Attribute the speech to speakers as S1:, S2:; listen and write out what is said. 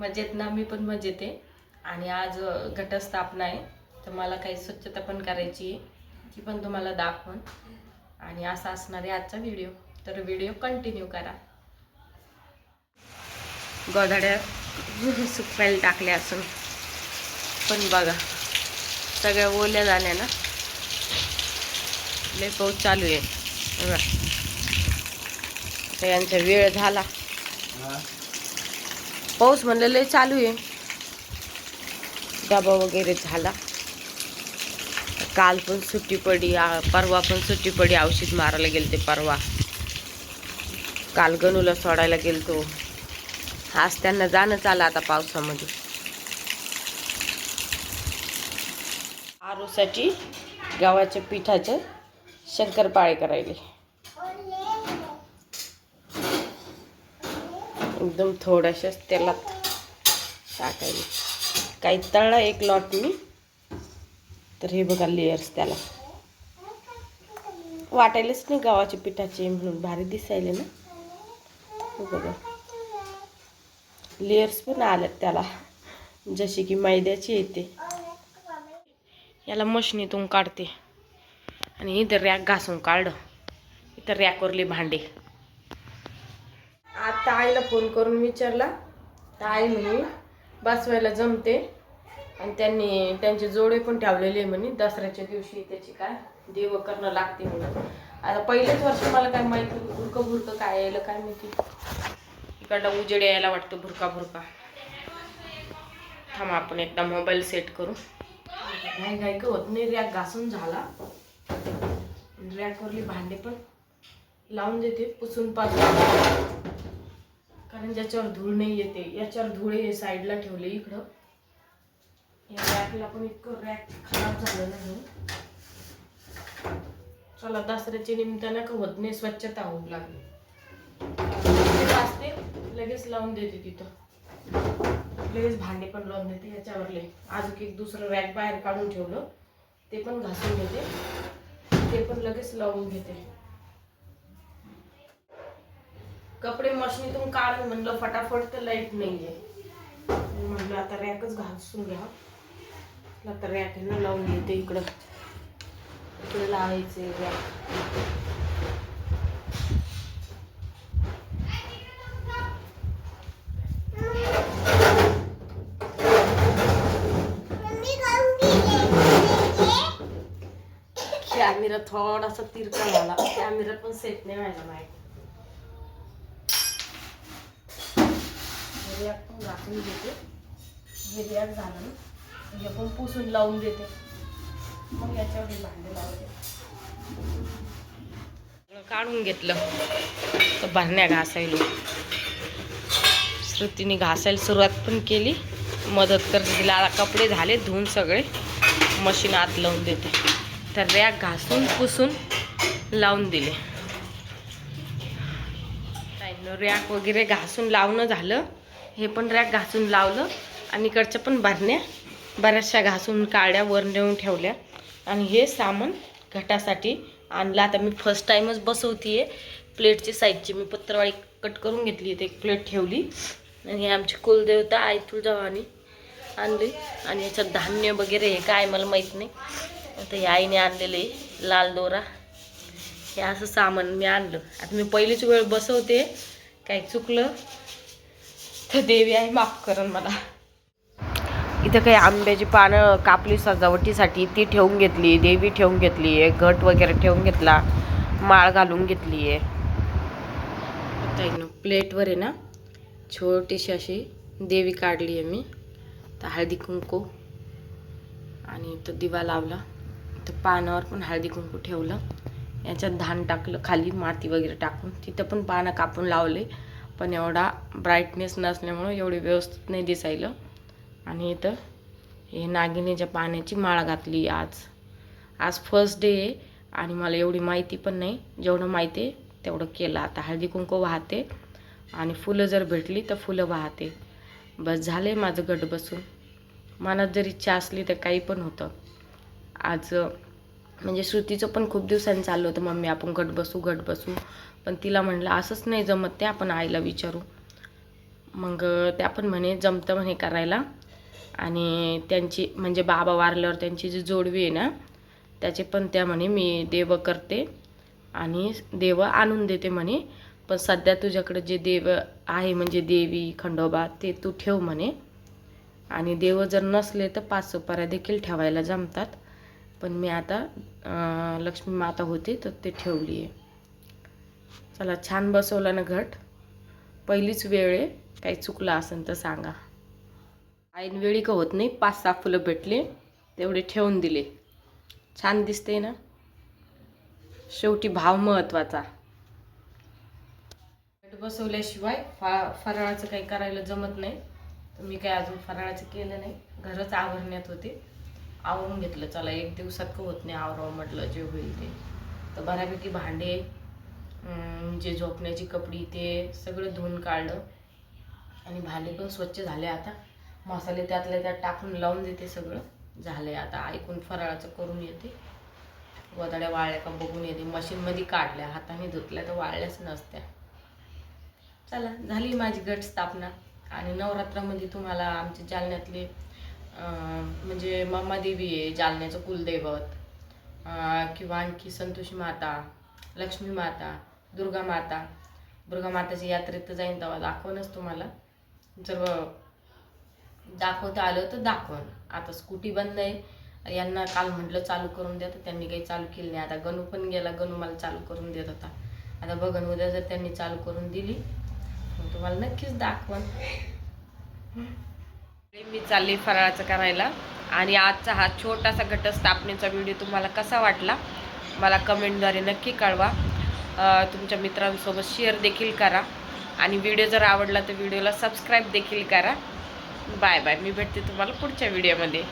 S1: मजेत ना मी पण मजेत आहे. आणि आज घटस्थापना आहे. तर मला काही स्वच्छता पण करायची आहे. ती पण तुम्हाला दाखवून. आणि असा असणार आहे आजचा व्हिडिओ. तर व्हिडिओ कंटिन्यू करा. गोधाड्या सुकवायला टाकल्या असून. पण बघा सगळ्या ओल्या झाल्या ना. लय पाऊस चालू आहे. बघा. यांचा वेळ झाला. पाऊस म्हणलं लय चालू आहे. डबा वगैरे झाला. काल पण सुट्टी पडी आ- परवा पण सुट्टी पडी औषध मारायला गेलते परवा. काल गणूला सोडायला गेलतो. आज त्यांना जाणं चालं आता पावसामध्ये. आरोसाठी गव्हाच्या पिठाचे शंकरपाळे करायले. एकदम थोड्याशाच तेलात टाकायले काही तळला एक लॉट मी. तर हे बघा लेयर्स त्याला. वाटायलाच नाही गव्हाच्या पिठाचे म्हणून भारी दिसायले ना. हो बघा. लेयर्स पण आल्यात त्याला. जसे की मैद्याची येते याला मशनीतून काढते. आणि इथं रॅक घासून काढलं इथं रॅकवरले भांडे. आत्ता आईला फोन करून विचारला. तर आई म्हणे बसवायला जमते. आणि त्यांनी त्यांचे जोडे पण ठेवलेले म्हणे दसऱ्याच्या दिवशी त्याची काय देव करणं लागते म्हणून. आता पहिलेच वर्ष मला काय माहिती भुरकं भुरकं काय यायला काय माहिती. इकडला उजेड यायला वाटतो भुरका भुरका थांब आपण एकदा मोबाईल सेट करू. नाही काय का होत नाही रॅक घासून झाला. रॅकवरली भांडे पण लावून देते पुसून पासून कारण ज्याच्यावर धूळ नाही येते याच्यावर धूळ हे साईडला ठेवले इकडं. या रॅकला पण इतकं रॅक खराब झालं नाही चला दसऱ्याच्या निमित्तानं का नाही स्वच्छता होऊ लागली. असते लगेच लावून देते तिथं. लगेच भांडे पण लावून देते याच्यावरले अजून एक दुसरं रॅक बाहेर काढून ठेवलं ते पण घासून घेते. ते पण लगेच लावून घेते. कपडे मशीनीतून काढून म्हणलं फटाफट तर लाइट नाही आहे म्हणलं आता रॅकच घासून घ्या. आता रॅक आहे ना लावून घेते इकडं. इकडे लावायचे रॅक कॅमेरा थोडासा तिरका झाला. कॅमेरा पण सेट नाही व्हायला माहिती. रॅक पण घासून घेते. हे रॅक झालं ना म्हणजे हे पण पुसून लावून देते. मग याच्यावर भांडे लावते. काढून घेतलं. तर भरण्या घासायलो. श्रुतीने घासायला सुरुवात पण केली. मदत करते. तिला कपडे झाले धुवून सगळे. मशीन आत लावून देते. तर रॅक घासून पुसून लावून दिले. रॅक वगैरे घासून लावणं झालं. हे पण रॅक घासून लावलं आणि इकडच्या पण बारण्या बऱ्याचशा घासून काड्या वर नेऊन ठेवल्या. आणि हे सामान घटासाठी आणलं. आता मी फर्स्ट टाईमच बसवते प्लेटची साईजची मी पत्रवाळी कट करून घेतली. ते एक प्लेट ठेवली. आणि हे आमची कुलदेवता आई तुळजावानी आणली. आणि याच्यात धान्य वगैरे हे काय मला माहीत नाही. आता हे आईने आणलेलं आहे लाल दोरा. हे असं सामान मी आणलं. आता मी पहिलीच वेळ बसवते. काही चुकलं. तर देवी आहे माफ करण मला. इथं काही आंब्याची पानं कापली सजावटीसाठी ती ठेवून घेतली देवी ठेवून घेतली आहे घट वगैरे ठेवून घेतला माळ घालून घेतली आहे. प्लेटवर आहे ना छोटीशी अशी देवी काढली आहे मी. तर हळदी कुंकू आणि इथं दिवा लावला. इथं पानावर पण हळदी कुंकू ठेवलं. याच्यात धान टाकलं खाली माती वगैरे टाकून. तिथं पण पानं कापून लावले. पण एवढा ब्राईटनेस नसल्यामुळं एवढी व्यवस्थित नाही दिसायलं. आणि इथं हे नागिनीच्या पाण्याची माळ घातली आज. आज फर्स्ट डे आहे आणि मला एवढी माहिती पण नाही. जेवढं माहिती आहे तेवढं केलं. आता हळदी कुंकू वाहते आणि फुलं जर भेटली तर फुलं वाहते. बस झाले माझं गट बसून. मनात जर इच्छा असली तर काही पण होतं. आज म्हणजे श्रुतीचं पण खूप दिवसांनी चाललं होतं मम्मी आपण गट बसू गट बसू. पण तिला म्हणलं असंच नाही जमत ते आपण आईला विचारू. मग त्या पण म्हणे जमतं म्हणे करायला. आणि त्यांची म्हणजे बाबा वारल्यावर त्यांची जी जोडवी आहे ना त्याचे पण त्या म्हणे मी देव करते आणि देव आणून देते म्हणे. पण सध्या तुझ्याकडे जे देव आहे म्हणजे देवी खंडोबा ते तू ठेव म्हणे. आणि देव जर नसले तर पाच सुपाऱ्या देखील ठेवायला जमतात. पण मी आता लक्ष्मी माता होती तर ते ठेवली आहे. चला छान बसवलं ना घट. पहिलीच वेळ आहे. काही चुकलं असेल तर सांगा. ऐन वेळी का होत नाही पाच सहा फुलं भेटले तेवढे ठेवून दिले. छान दिसते ना? शेवटी भाव महत्त्वाचा घट बसवल्याशिवाय फा फराळाचं काही करायला जमत नाही. तर मी काय अजून फराळाचं केलं नाही. घरच आवरण्यात होते. आवरून घेतलं चला एक दिवसात का होत नाही आवरावं म्हटलं जे होईल ते. तर बऱ्यापैकी भांडे जे झोपण्याची कपडी ते सगळं धुवून काढलं. आणि भांडे पण स्वच्छ झाले आता. मसाले त्यातल्या त्यात टाकून लावून देते सगळं. झालंय आता ऐकून फराळाचं करून येते. गोदाड्या वाळल्या का बघून येते. मशीनमध्ये काढल्या हाताने धुतल्या तर वाळल्याच नसत्या. चला झाली माझी गट स्थापना. आणि नवरात्रामध्ये तुम्हाला आमच्या जालन्यातले म्हणजे मम्मादेवी आहे जालन्याचं कुलदैवत किंवा आणखी संतोषी माता लक्ष्मी माता दुर्गा माता. दुर्गा माताची यात्रेत तर जाईन तेव्हा दाखवणच तुम्हाला. जर दाखवता आलं तर दाखवण आता स्कूटी बंद आहे. यांना काल म्हटलं चालू करून द्या. तर त्यांनी काही चालू केलं नाही. आता गणू पण गेला. गणू मला चालू करून देत होता. आता बघन उद्या जर त्यांनी चालू करून दिली मग तुम्हाला नक्कीच दाखवण मी चालली फराळाचं करायला. आणि आजचा हा छोटासा घटस्थापनेचा व्हिडिओ तुम्हाला कसा वाटला मला कमेंटद्वारे नक्की कळवा. तुमच्या मित्रांसोबत शेअर देखील करा. आणि व्हिडिओ जर आवडला तर व्हिडिओला सबस्क्राईब देखील करा. बाय बाय मी भेटते तुम्हाला पुढच्या व्हिडिओमध्ये